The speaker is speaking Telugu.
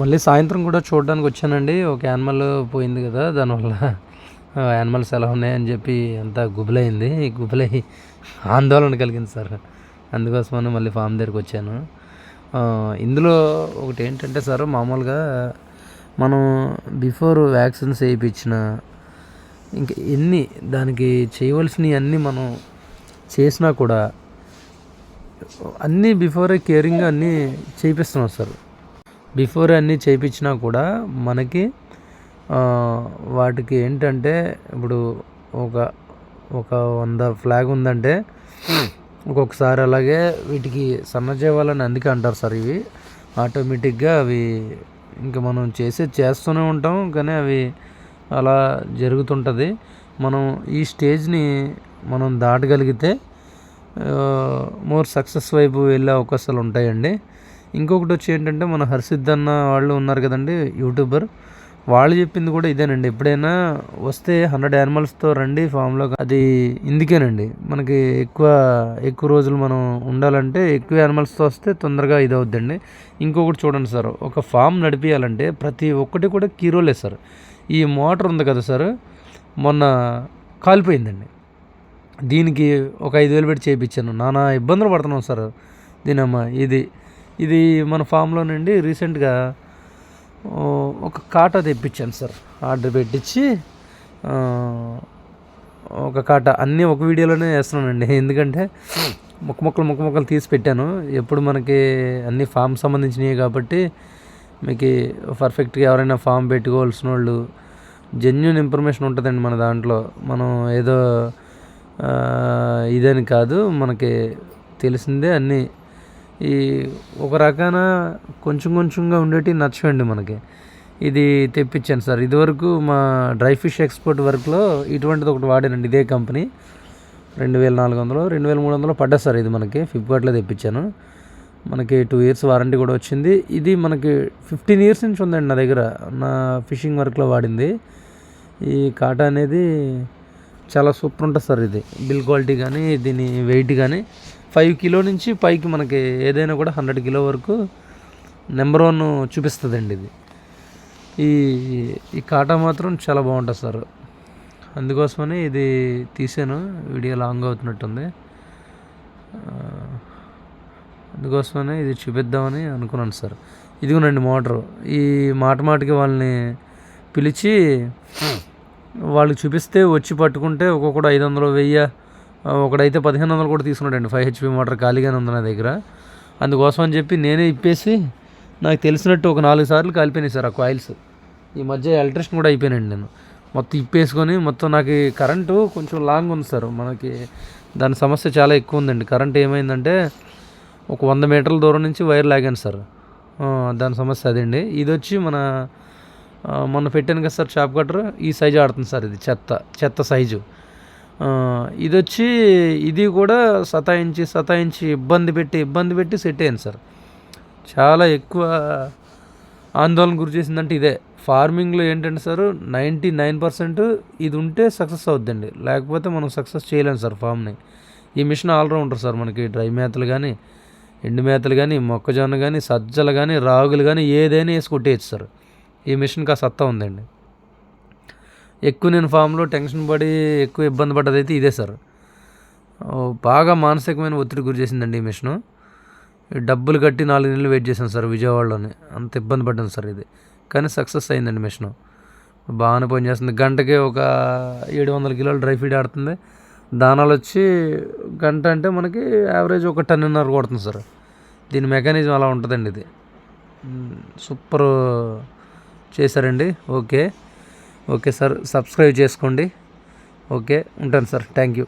మళ్ళీ సాయంత్రం కూడా చూడడానికి వచ్చానండి. ఒక యానిమల్ పోయింది కదా దానివల్ల యానిమల్స్ ఎలా ఉన్నాయని చెప్పి అంతా గుబులైంది. గుబులై ఆందోళన కలిగింది సార్. అందుకోసమని మళ్ళీ ఫామ్ దగ్గరికి వచ్చాను. ఇందులో ఒకటి ఏంటంటే సార్ మామూలుగా మనం బిఫోర్ వ్యాక్సిన్స్ వేయించిన ఇంకా ఎన్ని దానికి చేయవలసినవి అన్నీ మనం చేసినా కూడా అన్నీ బిఫోరే కేరింగ్ అన్నీ చేయిస్తున్నాం సార్. బిఫోర్ అన్నీ చేయించినా కూడా మనకి వాటికి ఏంటంటే ఇప్పుడు ఒక ఒక వంద ఫ్లాగ్ ఉందంటే ఒక్కొక్కసారి అలాగే వీటికి సన్నజేవాలని అందుకే అంటారు సార్ ఇవి. ఆటోమేటిక్గా అవి ఇంకా మనం చేసే చేస్తూనే ఉంటాం కానీ అవి అలా జరుగుతుంటుంది. మనం ఈ స్టేజ్ని మనం దాటగలిగితే మోర్ సక్సెస్ వైపు వెళ్ళే అవకాశాలు ఉంటాయండి. ఇంకొకటి వచ్చి ఏంటంటే మన హర్షిద్ అన్న వాళ్ళు ఉన్నారు కదండి యూట్యూబర్. వాళ్ళు చెప్పింది కూడా ఇదేనండి. ఎప్పుడైనా వస్తే హండ్రెడ్ యానిమల్స్తో రండి ఫామ్లో అది ఇందుకేనండి. మనకి ఎక్కువ ఎక్కువ రోజులు మనం ఉండాలంటే ఎక్కువ యానిమల్స్తో వస్తే తొందరగా ఇది అవుద్దండి ఇంకొకటి చూడండి సార్ ఒక ఫామ్ నడిపించాలంటే ప్రతి ఒక్కటి కూడా కీరోలే సార్. ఈ మోటార్ ఉంది కదా సార్ మొన్న కాలిపోయిందండి. దీనికి ఒక ఐదు వేలు పెట్టి చేయించాను. నానా ఇబ్బందులు పడుతున్నాం సార్. దీనమ్మ ఇది ఇది మన ఫామ్లో నుండి రీసెంట్గా ఒక కాటా తెప్పించాను సార్. ఆర్డర్ పెట్టించి ఒక కాటా. అన్నీ ఒక వీడియోలోనే వేస్తున్నానండి. ఎందుకంటే ముక్క మొక్కలు ముక్క మొక్కలు తీసి పెట్టాను. ఎప్పుడు మనకి అన్ని ఫామ్ సంబంధించినవి కాబట్టి మీకు పర్ఫెక్ట్గా ఎవరైనా ఫామ్ పెట్టుకోవాల్సిన వాళ్ళు జెన్యున్ ఇన్ఫర్మేషన్ ఉంటుందండి మన దాంట్లో. మనం ఏదో ఇదని కాదు మనకి తెలిసిందే అన్నీ ఈ ఒక రకాన కొంచెం కొంచెంగా ఉండేటి నచ్చవండి మనకి. ఇది తెప్పించాను సార్. ఇదివరకు మా డ్రై ఫిష్ ఎక్స్పోర్ట్ వర్క్లో ఇటువంటిది ఒకటి వాడానండి ఇదే కంపెనీ. రెండు వేల నాలుగు వందలు రెండు వేల మూడు వందలు పడ్డా సార్ ఇది మనకి. ఫ్లిప్కార్ట్లో తెప్పించాను. మనకి టూ ఇయర్స్ వారంటీ కూడా వచ్చింది. ఇది మనకి ఫిఫ్టీన్ ఇయర్స్ నుంచి ఉందండి నా దగ్గర. నా ఫిషింగ్ వర్క్లో వాడింది. ఈ కాటా అనేది చాలా సూపర్ ఉంటుంది సార్ ఇది. బిల్ క్వాలిటీ కానీ దీని వెయిట్ కానీ. ఫైవ్ కిలో నుంచి పైకి మనకి ఏదైనా కూడా హండ్రెడ్ కిలో వరకు నెంబర్ వన్ చూపిస్తుందండి ఇది. ఈ ఈ కాటా మాత్రం చాలా బాగుంటుంది సార్. అందుకోసమని ఇది తీసాను. వీడియో లాంగ్ అవుతున్నట్టుంది. అందుకోసమనే ఇది చూపిద్దామని అనుకున్నాను సార్. ఇదిగోనండి మోటారు. ఈ మాట మాటకి వాళ్ళని పిలిచి వాళ్ళకి చూపిస్తే వచ్చి పట్టుకుంటే ఒక్కొక్కడు ఐదు వందలు వెయ్యి ఒకడైతే పదిహేను వందలు కూడా తీసుకున్నాడండి. ఫైవ్ హెచ్పి మోటార్ ఖాళీగానే ఉంది నా దగ్గర. అందుకోసం అని చెప్పి నేనే ఇప్పేసి నాకు తెలిసినట్టు ఒక నాలుగు సార్లు కాలిపోయినాయి సార్ ఆ కాయిల్స్ ఈ మధ్య ఎలక్ట్రిషన్ కూడా అయిపోయానండి నేను. మొత్తం ఇప్పేసుకొని మొత్తం నాకు కరెంటు కొంచెం లాంగ్ ఉంది సార్. మనకి దాని సమస్య చాలా ఎక్కువ ఉందండి. కరెంట్ ఏమైందంటే ఒక వంద మీటర్ల దూరం నుంచి వైర్ లాగాను సార్. దాని సమస్య అదండి. ఇది వచ్చి మన మొన్న పెట్టాను కదా సార్ షాప్ కట్టర్. ఈ సైజు ఆడుతుంది సార్ ఇది చెత్త చెత్త సైజు. ఇది వచ్చి ఇది కూడా సతాయించి సతాయించి ఇబ్బంది పెట్టి ఇబ్బంది పెట్టి సెట్ అయ్యాను సార్. చాలా ఎక్కువ ఆందోళన గురి చేసిందంటే ఇదే. ఫార్మింగ్లో ఏంటంటే సార్ నైంటీ నైన్ పర్సెంట్ ఇది ఉంటే సక్సెస్ అవుద్దండి. లేకపోతే మనం సక్సెస్ చేయలేము సార్ ఫామ్ని ఈ మిషన్ ఆల్రౌండర్ సార్ మనకి డ్రై మేతలు కానీ ఎండు మేతలు కానీ మొక్కజొన్న కానీ సజ్జలు కానీ రాగులు కానీ ఏదైనా వేసి కొట్టేయచ్చు సార్. ఈ మిషన్కి ఆ సత్తా ఉందండి. ఎక్కువ నేను ఫామ్లో టెన్షన్ పడి ఎక్కువ ఇబ్బంది పడ్డది అయితే ఇదే సార్. బాగా మానసికమైన ఒత్తిడి గురి చేసిందండి ఈ మిషను. డబ్బులు కట్టి నాలుగు నెలలు వెయిట్ చేశాను సార్ విజయవాడలోనే. అంత ఇబ్బంది పడ్డాను సార్ ఇది. కానీ సక్సెస్ అయిందండి మిషను. బాగానే పనిచేస్తుంది గంటకి ఒక ఏడు వందల కిలోలు డ్రై ఫీడ్ ఆడుతుంది. దానాలు వచ్చి గంట అంటే మనకి యావరేజ్ ఒక టన్నున్నర కొడుతుంది సార్. దీని మెకానిజం అలా ఉంటుందండి ఇది. సూపర్ చేశారండి. ఓకే. ఓకే సార్ సబ్స్క్రైబ్ చేసుకోండి. ఓకే ఉంటాను సార్ థ్యాంక్ యూ.